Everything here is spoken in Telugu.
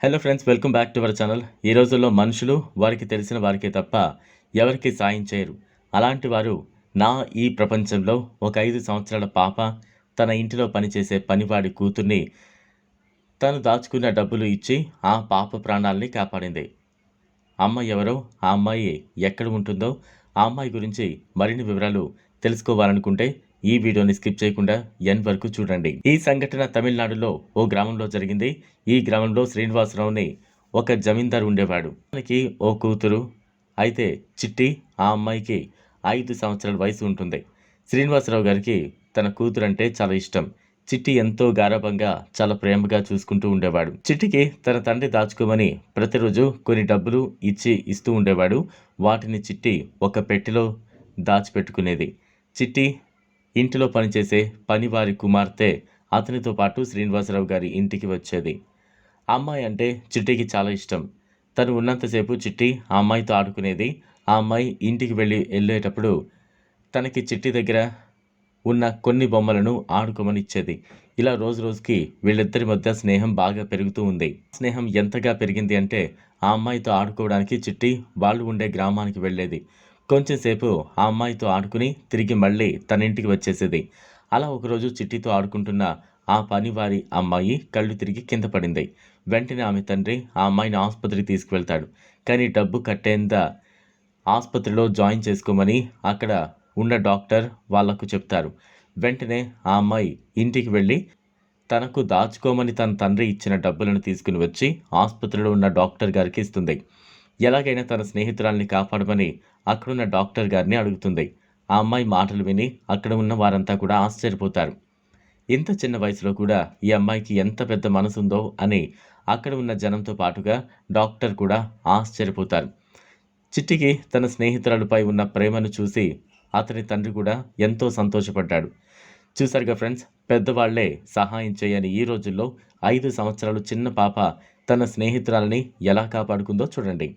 Hello friends welcome back to our channel ఈ రోజుల్లో మనుషులు వారికి తెలిసిన వారికే తప్ప ఎవరికి సాయం చేయరు. అలాంటి వారు నా ఈ ప్రపంచంలో ఒక ఐదు సంవత్సరాల పాప తన ఇంటిలో పనిచేసే పనివాడి కూతుర్ని తను దాచుకున్న డబ్బులు ఇచ్చి ఆ పాప ప్రాణాలని కాపాడింది. అమ్మ ఎవరో ఆ అమ్మాయి ఎక్కడ ఉంటుందో ఆ అమ్మాయి గురించి మరిన్ని వివరాలు తెలుసుకోవాలనుకుంటే ఈ వీడియోని స్కిప్ చేయకుండా ఎన్ వరకు చూడండి. ఈ సంఘటన తమిళనాడులో ఓ గ్రామంలో జరిగింది. ఈ గ్రామంలో శ్రీనివాసరావుని ఒక జమీందారు ఉండేవాడు. తనకి ఓ కూతురు అయితే చిట్టి ఆ అమ్మాయికి ఐదు సంవత్సరాల వయసు ఉంటుంది. శ్రీనివాసరావు గారికి తన కూతురు అంటే చాలా ఇష్టం. చిట్టి ఎంతో గారాభంగా చాలా ప్రేమగా చూసుకుంటూ ఉండేవాడు. చిట్టికి తన తండ్రి దాచుకోమని ప్రతిరోజు కొన్ని డబ్బులు ఇచ్చి ఇస్తూ ఉండేవాడు. వాటిని చిట్టి ఒక పెట్టెలో దాచిపెట్టుకునేది. చిట్టి ఇంటిలో పనిచేసే పనివారి కుమార్తె అతనితో పాటు శ్రీనివాసరావు గారి ఇంటికి వచ్చేది. అమ్మాయి అంటే చిట్టికి చాలా ఇష్టం. తను ఉన్నంతసేపు చిట్టి ఆ అమ్మాయితో ఆడుకునేది. ఆ అమ్మాయి ఇంటికి వెళ్ళి వెళ్ళేటప్పుడు తనకి చిట్టి దగ్గర ఉన్న కొన్ని బొమ్మలను ఆడుకోమని ఇచ్చేది. ఇలా రోజు రోజుకి వీళ్ళిద్దరి మధ్య స్నేహం బాగా పెరుగుతూ ఉంది. స్నేహం ఎంతగా పెరిగింది అంటే ఆ అమ్మాయితో ఆడుకోవడానికి చిట్టి వాళ్ళు ఉండే గ్రామానికి వెళ్ళేది. కొంచెంసేపు ఆ అమ్మాయితో ఆడుకుని తిరిగి మళ్ళీ తన ఇంటికి వచ్చేసేది. అలా ఒకరోజు చిట్టితో ఆడుకుంటున్న ఆ పనివారి అమ్మాయి కళ్ళు తిరిగి కింద పడింది. వెంటనే ఆమె తండ్రి ఆ అమ్మాయిని ఆసుపత్రికి తీసుకువెళ్తాడు. కానీ డబ్బు కట్టేంత ఆసుపత్రిలో జాయిన్ చేసుకోమని అక్కడ ఉన్న డాక్టర్ వాళ్ళకు చెప్తారు. వెంటనే ఆ అమ్మాయి ఇంటికి వెళ్ళి తనకు దాచుకోమని తన తండ్రి ఇచ్చిన డబ్బులను తీసుకుని వచ్చి ఆసుపత్రిలో ఉన్న డాక్టర్ గారికి ఇస్తుంది. ఎలాగైనా తన స్నేహితురాల్ని కాపాడమని అక్కడున్న డాక్టర్ గారిని అడుగుతుంది. ఆ అమ్మాయి మాటలు విని అక్కడ ఉన్న వారంతా కూడా ఆశ్చర్యపోతారు. ఇంత చిన్న వయసులో కూడా ఈ అమ్మాయికి ఎంత పెద్ద మనసుందో అని అక్కడ ఉన్న జనంతో పాటుగా డాక్టర్ కూడా ఆశ్చర్యపోతారు. చిట్టికి తన స్నేహితురాలపై ఉన్న ప్రేమను చూసి అతని తండ్రి కూడా ఎంతో సంతోషపడ్డాడు. చూసారుగా ఫ్రెండ్స్ పెద్దవాళ్ళే సహాయం చేయని ఈ రోజుల్లో ఐదు సంవత్సరాలు చిన్న పాప తన స్నేహితురాలని ఎలా కాపాడుకుందో చూడండి.